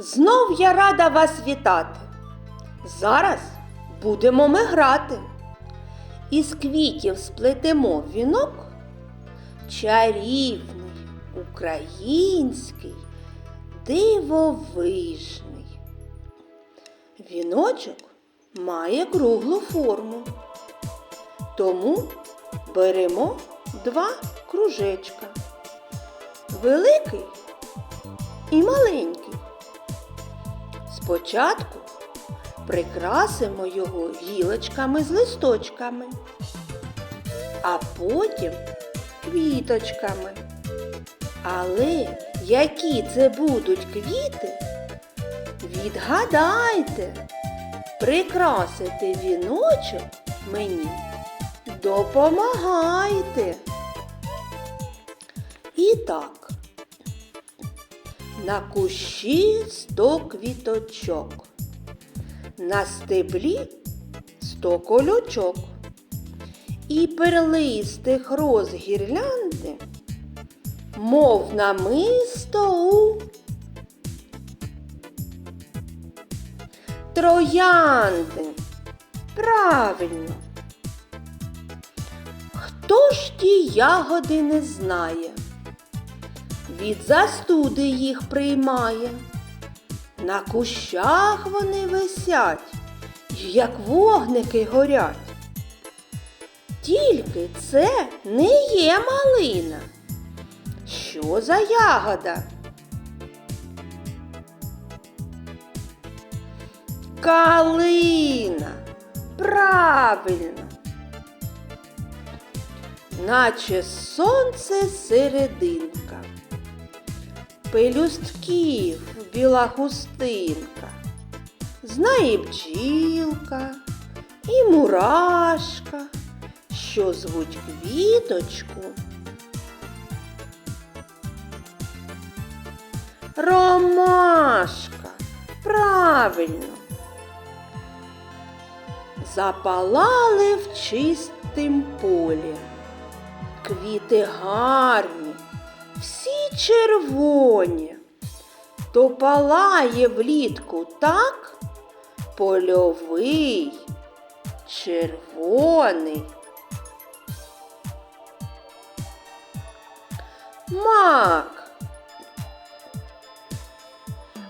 Знов я рада вас вітати. Зараз будемо ми грати. Із квітів сплетемо вінок, чарівний, український, дивовижний. Віночок має круглу форму. Тому беремо два кружечка. Великий і маленький. Спочатку прикрасимо його гілочками з листочками, а потім квіточками. Але які це будуть квіти? Відгадайте, прикрасити віночок мені допомагайте. І так, на кущі сто квіточок, на стеблі сто колючок, і перлистих роз гірлянди, мов намисто у троянди. Правильно. Хто ж ті ягоди не знає? Від застуди їх приймає. На кущах вони висять, як вогники горять. Тільки це не є малина. Що за ягода? Калина. Правильно. Наче сонце серединка, пелюстків біла хустинка, знає бджілка і мурашка, що звуть квіточку. Ромашка. Правильно. Запалали в чистим полі. Квіти гарні, всі червоні. То палає влітку так польовий, червоний. Мак.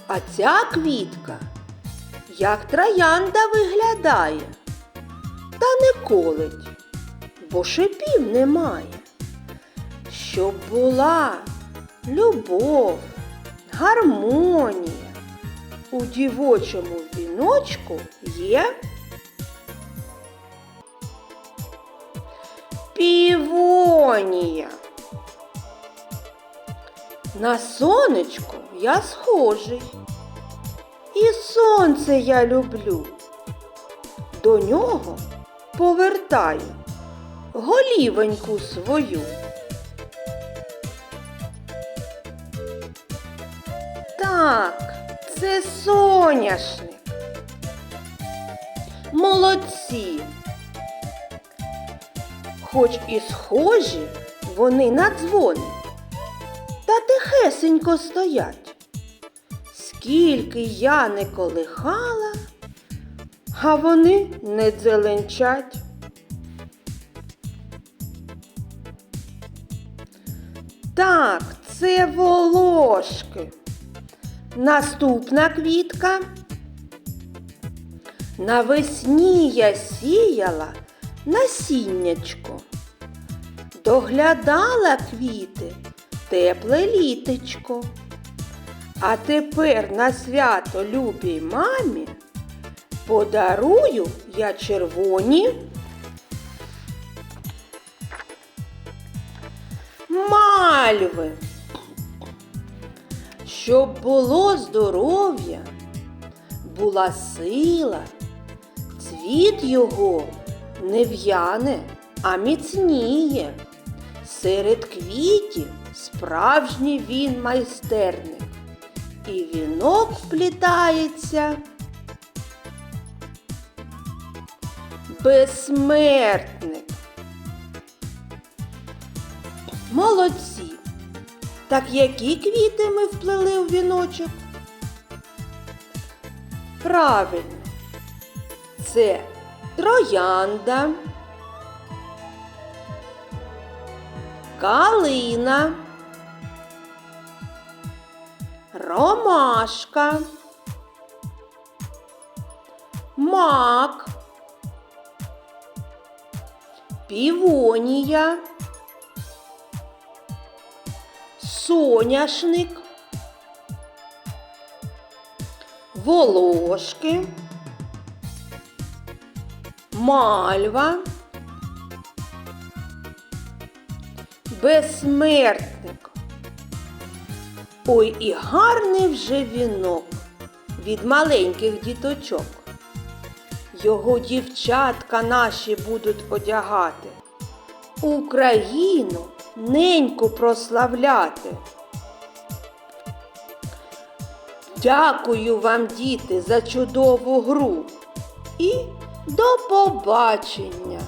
А ця квітка, як троянда виглядає, та не колить, бо шипів немає. Щоб була любов, гармонія, у дівочому віночку є півонія. На сонечко я схожий. І сонце я люблю. До нього повертаю голівоньку свою. Так, це соняшник. Молодці. Хоч і схожі вони на дзвони, та тихесенько стоять. Скільки я не колихала, а вони не дзеленчать. Так, це волошки. Наступна квітка. Навесні я сіяла насіннячко. Доглядала квіти тепле літечко. А тепер на свято любій мамі подарую я червоні мальви. Щоб було здоров'я, була сила, цвіт його не в'яне, а міцніє. Серед квітів справжній він майстерник, і вінок вплітається безсмертник. Молодці! Так які квіти ми вплели в віночок? Правильно. Це троянда, калина, ромашка, мак, півонія, соняшник, волошки, мальва, безсмертник. Ой, і гарний вже вінок від маленьких діточок. Його дівчатка наші будуть одягати, Україну неньку прославляти. Дякую вам, діти, за чудову гру і до побачення!